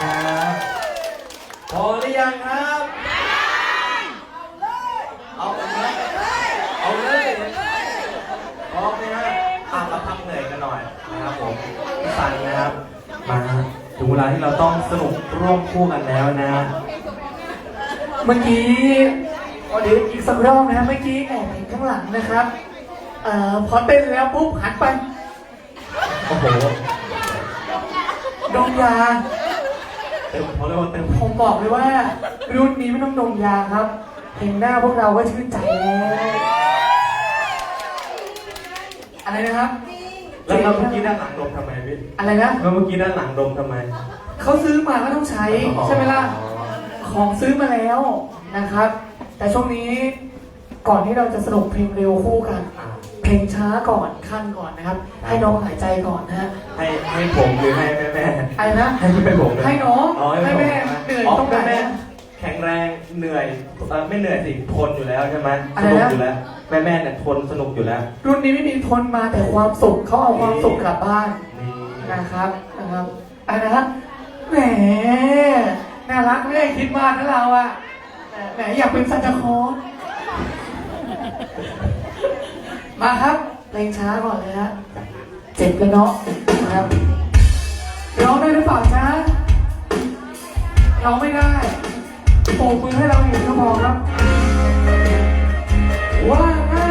ครับพอหรือยังครับเอาไหมเอาเลยพร้อมไหมฮะอะมาพักเหนื่อยกันหน่อยนะครับผมพี่สันนะครับมาถึงเวลาที่เราต้องสนุกร่วมคู่กันแล้วนะเมื่อกี้เอาเดี๋ยวอีกสักรอบนะเมื่อกี้แอบเห็นข้างหลังนะครับเอ่อพอเต้นแล้วปุ๊บหันไปโอ้โหดมยา เต็มเขาเรียกว่าเต็มผมบอกเลยว่า รุ่นนี้ไม่ต้องดมยาครับ เห็นหน้าพวกเราก็ชื่นใจแล้วอะไรนะครับ แล้วเราเมื่อกี้ด้านหลังดมทำไมพี่อะไรนะ แล้วเมื่อกี้ด้านหลังดมทำไม เขาซื้อมาก็ต้องใช้ ใช่ไหมล่ะ ของซื้อมาแล้วนะครับ แต่ช่วงนี้ก่อนที่เราจะสนุกเพลงเร็วคู่กันอ่า เพลงช้าก่อนขั้นก่อนนะครับ ให้น้องหายใจก่อนนะฮะให้ให้ผมหรือให้แม่แม่อะไรนะให้ให้ผมเลยให้น้องอ๋อให้ให้ผมแม่เหนื่อยอ๋อตรงไหนแม่แข็งแรงเหนื่อยเอ่อไม่เหนื่อยสิทนอยู่แล้วใช่ไหมอะสไรนุกนะ อยู่แล้ว แม่แม่เนี่ยทนสนุกอยู่แล้วรุ่นนี้ไม่มีทนมาแต่ความสุขเขาเอาความสุขกลับบ้านนี่นะครับนะครับอะไรนะแหมน่ารักไม่ได้คิดมากนะเราอะแหมอยากเป็นซันตาคลอส มาครับเพลงช้าก่อนเลยฮะเจ็บกันเนาะนะครับร้องได้หรือเปล่าจ๊ะร้องไม่ได้โบกมือให้เราเห็นก็พอครับว่าแม่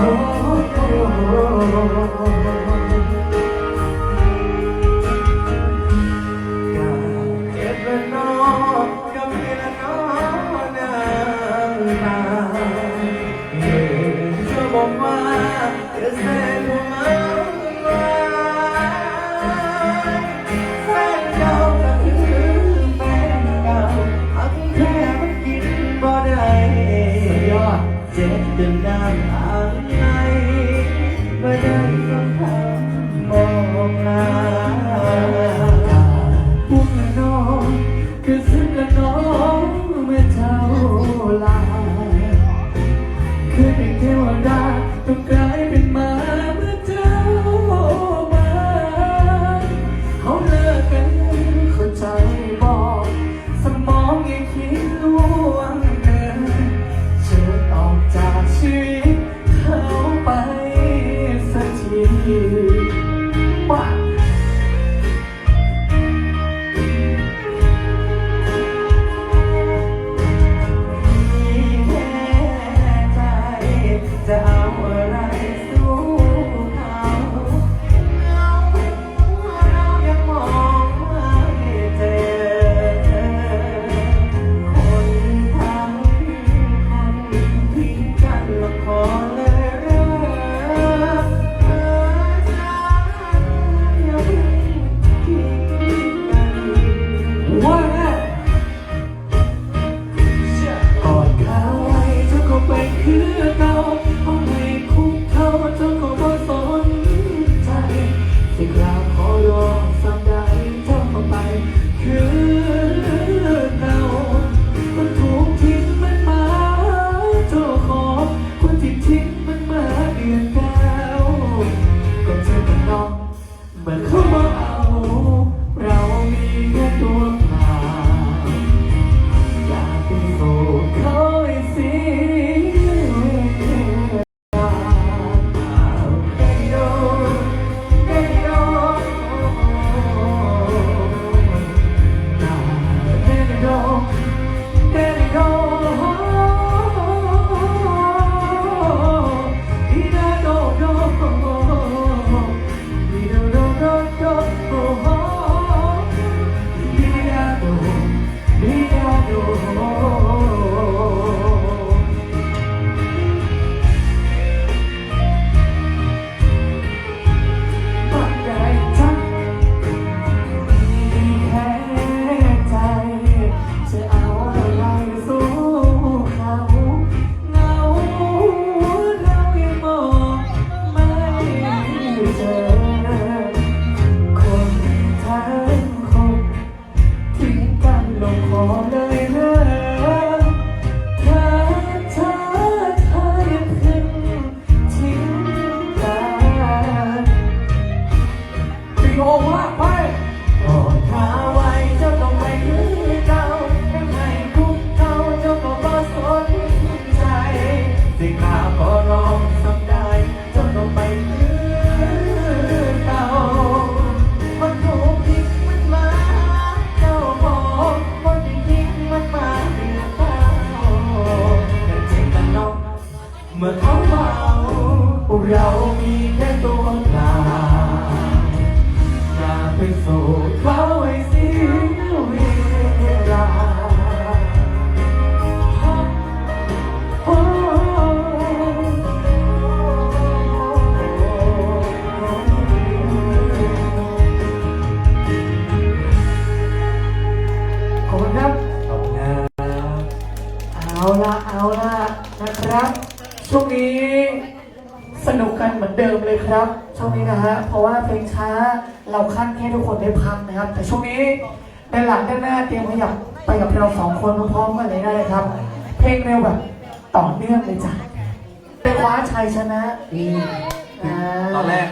โอ้โห สู่เขาให้เสียเวลาขอบคุณครับ ขอบคุณครับเอาละเอาละนะครับ ช่วงนี้สนุกกันเหมือนเดิมเลยครับ ช่วงนี้นะฮะ เพราะว่าเพลงช้าเราขั้นให้ทุกคนได้พักนะครับ แต่ช่วงนี้ด้านหลังด้านหน้าเตรียมขยับไปกับเราสองคนพร้อมๆกันเลยได้เลยครับ เพลงเร็วแบบต่อเนื่องเลยจ้ะไปคว้าชัยชนะอ่าตอนแรก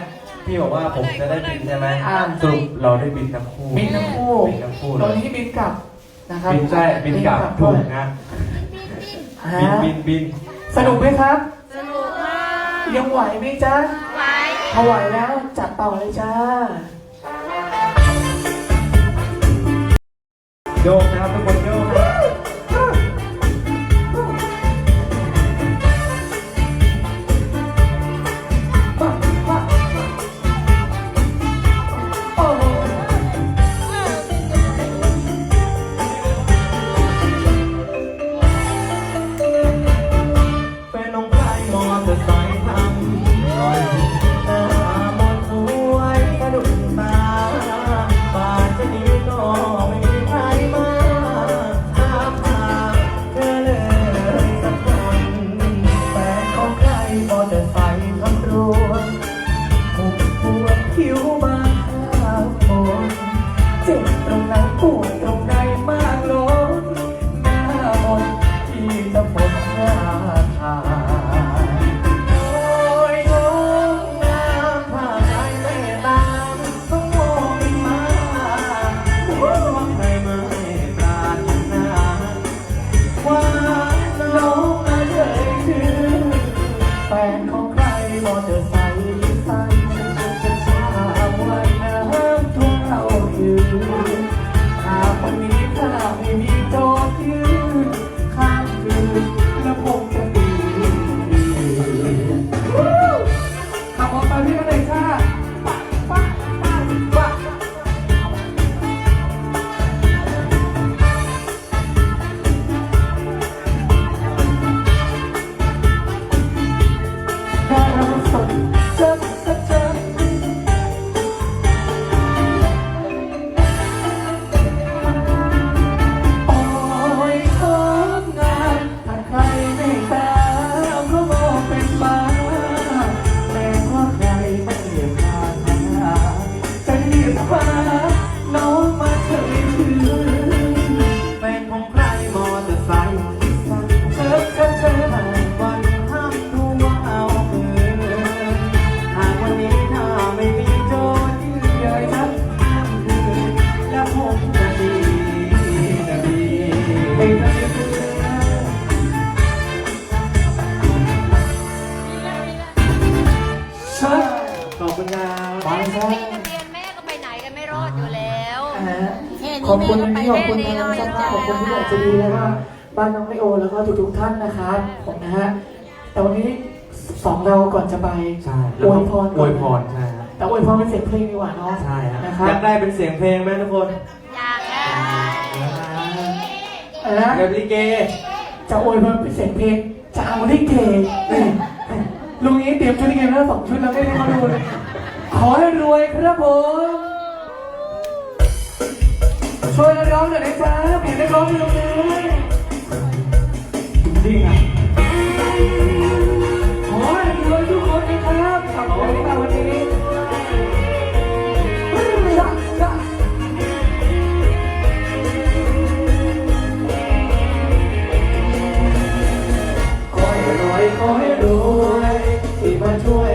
พี่บอกว่าผมจะได้บินใช่ไหมอ่าสรุปเราได้บินทั้งคู่บินทั้งคู่บินทั้งคู่ตเลอนยนี้บินกลับนะครับบินใช่บินกลับด้ถูวกยนะอ่าบินบินบินสนุกไหมครับสนุกมาก ยังไหวไหมจ๊ะไว้ถ้าไหวแล้วจัดต่อเลยจ้า โยกนะครับทุกคน ออ ขอบคุณครับไปซะเรียนแม่ก็ไปไหนกันไม่รอดอยู่แล้ว อ่าขอบคุณที่ขอบคุณทางเจ้าภาพขอบคุณที่อยากจะดีแล้วก็บ้านน้องไมโอแล้วก็ทุกๆท่านนะครับผมนะฮะแต่วันนี้สองเราก่อนจะไปใช่อวยพรอวยพรใช่ฮะแต่อวยพรเป็นเสียงเพลงดีกว่าเนาะ ใช่ฮะนะครับ อยากได้เป็นเสียงเพลงไหมทุกคนอยากได้อะไรนะเดี๋ยวลิเก จะอวยพรเป็นเสียงเพลงจะเอาลิเกนี่ ลุงนี้เตรียมชุดลิเกมแล้วสองชุดแล้วไม่ได้เขาดูเลยขอให้รวยครับผมช่วยกันร้องหน่อยนะจ๊ะเปลี่ยนนักร้องให้ลุงเลยจริงอะ ที่มาช่วย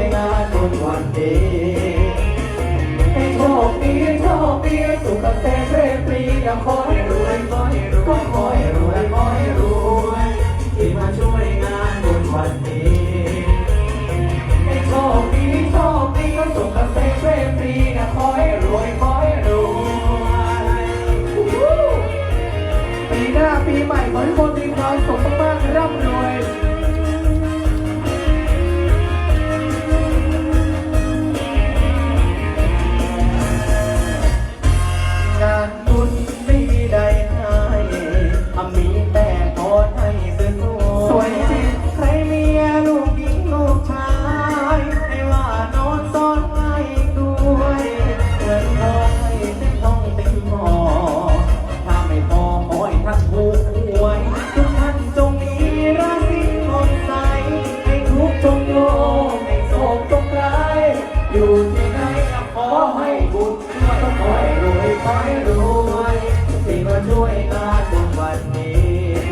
อยู่ที่ไหนก็ขอให้บุญช่วยคอยรวยคอยรวยที่มาช่วยงานวันนี้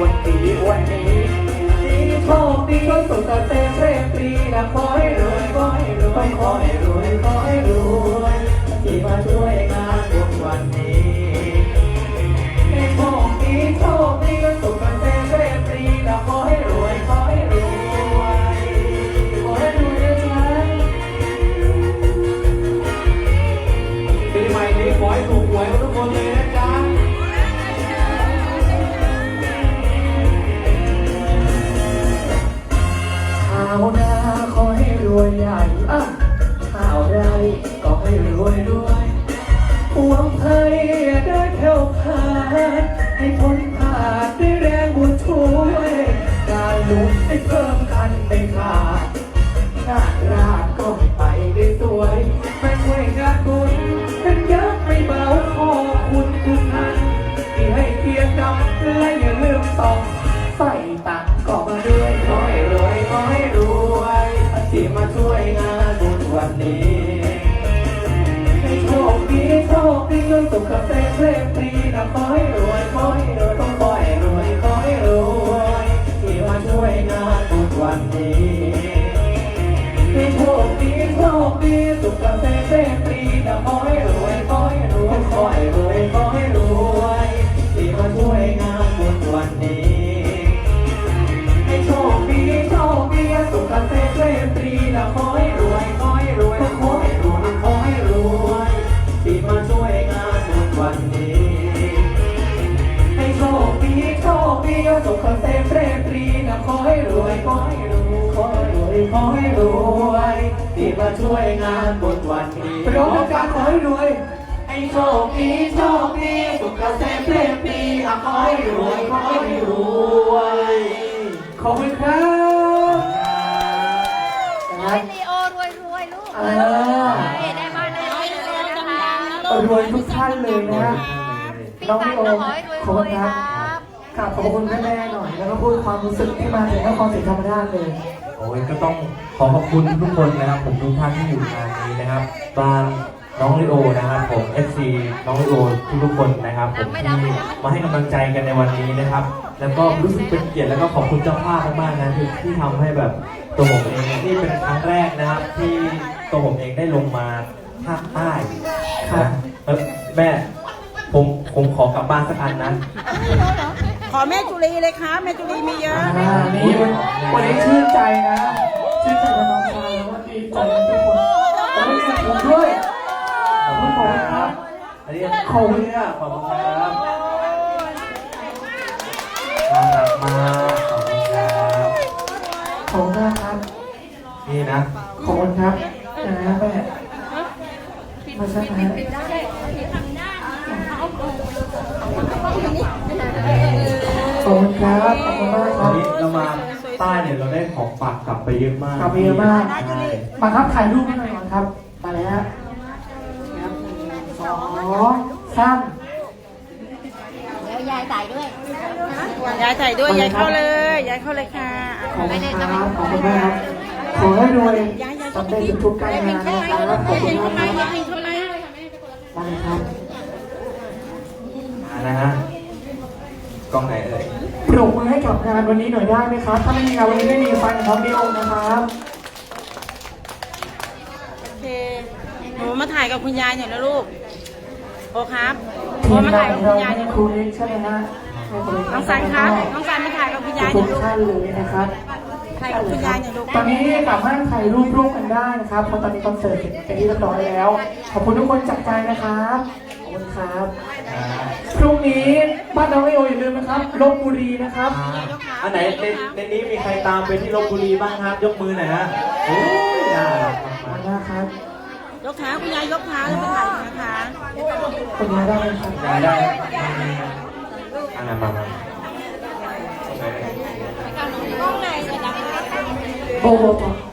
วันนี้วันนี้ที่โชคดีก็านให้พ้นผ่านด้วยแรงบุญช่วยการลุกให้เพิ่มคันในขาดหน้าราดก็ไปได้สวยแม่ช่วยงานบุญเป็นยักษ์ไม่เบาขอบคุณคุณท่านที่ให้เกียรติกับและอย่าลืมส่องใส่ตังค์ก็มาด้วยขอให้รวยขอให้รวยที่มาช่วยงานบุญวันนี้ให้โชคดีโชคดีเงินสุขเกษมเพลง ดีสุขเกษมเพลงปรีนะขอให้รวยขอให้รวยขอให้รวยขอให้รวยที่มาช่วยงานบุญวันนี้ให้โชคดีโชคดีสุขเกษมเพลงปรีนะขอให้รวยขอให้รวยขอให้รวยขอให้รวยที่มาช่วยงานบุญวันนี้ให้โชคดีโชคดีสุขเกษมเพลงปรีนะขอให้รวยขอให้รวยขอให้รวยขอให้รวย มาช่วยงานบุญวันนี้ ไปร้องการขอให้รวยให้โชคดีโชคดีสุขเกษมเพลงปรีอะขอให้รวยขอให้รวยขอบคุณครับขอให้ลีโอรวยรวยลูกเออได้บ้านได้รวยรวยนะคะรวยทุกท่านเลยนะพี่น้องตัพี่นโอก็มขอให้รวยขอบรคุวณยคครัรับบ กราบขอบคุณแม่ๆหน่อย แล้วก็พูดความรู้สึกที่มาถึงนครศรีธรรมราชเลย โอ้ยก็ต้องขอขอบคุณทุกคนนะครับ ผมทุกท่านที่อยู่งานนี้นะครับบ้านน้องลิโอนะครับผม FC น้องลิโอทุกๆคนนะครับผมที่มาให้กำลังใจกันในวันนี้นะครับ แล้วก็รู้สึกเป็นเกียรติแล้วก็ขอบคุณเจ้าภาพมากๆนะที่ที่ทำให้แบบตัวผมเองนี่เป็นครั้งแรกนะครับ ที่ตัวผมเองได้ลงมาภาคใต้นะเออแม่ผมผมขอกลับบ้านสักอันนะ ขอแม่จุลีเลยครับแม่จุลีมีเยอะอ่านี่วันวันนี้ชื่นใจนะ ชื่นใจกับน้องชายแล้วก็ดีใจกับทุกคนขอบคุณผมด้วยขอบคุณครับอันนี้ขอบคุณเนี่ยขอบคุณครับน่ารักมากขอบคุณครับขอบคุณมากครับนี่นะขอบคุณครับนะแม่มาชักนะข อบคุณครับ ขอบคุณมากควัรันบ นี้เรามาใต้เนี่ยเราได้ของฝากกลับไปเยอะมากกลับไปเยอะมาก ใช่มาครับถ่ายรูปให้หน่อยก่อนครับ มาแล้วครับหนึ่งสองสามเดี๋ยวยายใส่ด้วย ยายใส่ด้วย ยายเข้าเลย ยายเข้าเลยค่ะขอบคุณครับขอบคุณมากครับ ขอให้รวยสำเร็จทุกการงานนะครับขอบคุณทำไมมากครับยายทำไมมาเลยครับ มานะฮะกล้องไหนเอ่ยป รบมือให้กับงานวันนี้หน่อยได้ไหมครับ ถ้าไม่มีงานวันนี้ไม่มีฟันของพี่โอมนะครับโอเคหนูมาถ่ายกับคุณยายหน่อยนะลูกโอครับโอทีมมางาถ่ายนกับเราคุณยายหไม่น่อยครูลูกเล็กใช่ไหมฮะให้คนเล็กน้องสันครับน้องสันมาถ่ายกับคุณยายหทุน่อกยลูกท่านเลยนะครับ ถ่ายกับคุณยายหน่อยลูก ตอนนี้สามารถถ่ายรูปร่วมกันได้นะครับเพราะตอนนี้คอนเสิร์ตเสร็จเป็นที่เรียบร้อยแล้ว ขอบคุณทุกคนจากใจนะครับ ขอบคุณครับอ่า พรุ่งนี้บ้านน้องเลโออย่าลืมนะครับลบบุรีนะครับอันไหนในในนี้มีใครตามไปที่ลบบุรีบ้างครับ ยกมือหน่อยฮะโอ้ยน่ารักขอบมาคุกณมากครับยกขาคุณยายยกขาแล้วมาถ่ายนะคะคุณมาได้ไหมครับๆได้ได้อันนั้นมามาโบโบต่อ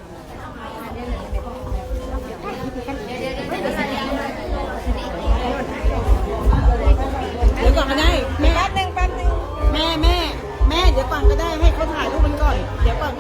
ก่อนก็ได้ให้เขาถ่ายรูปมันก่อน เดี๋ยวก่อน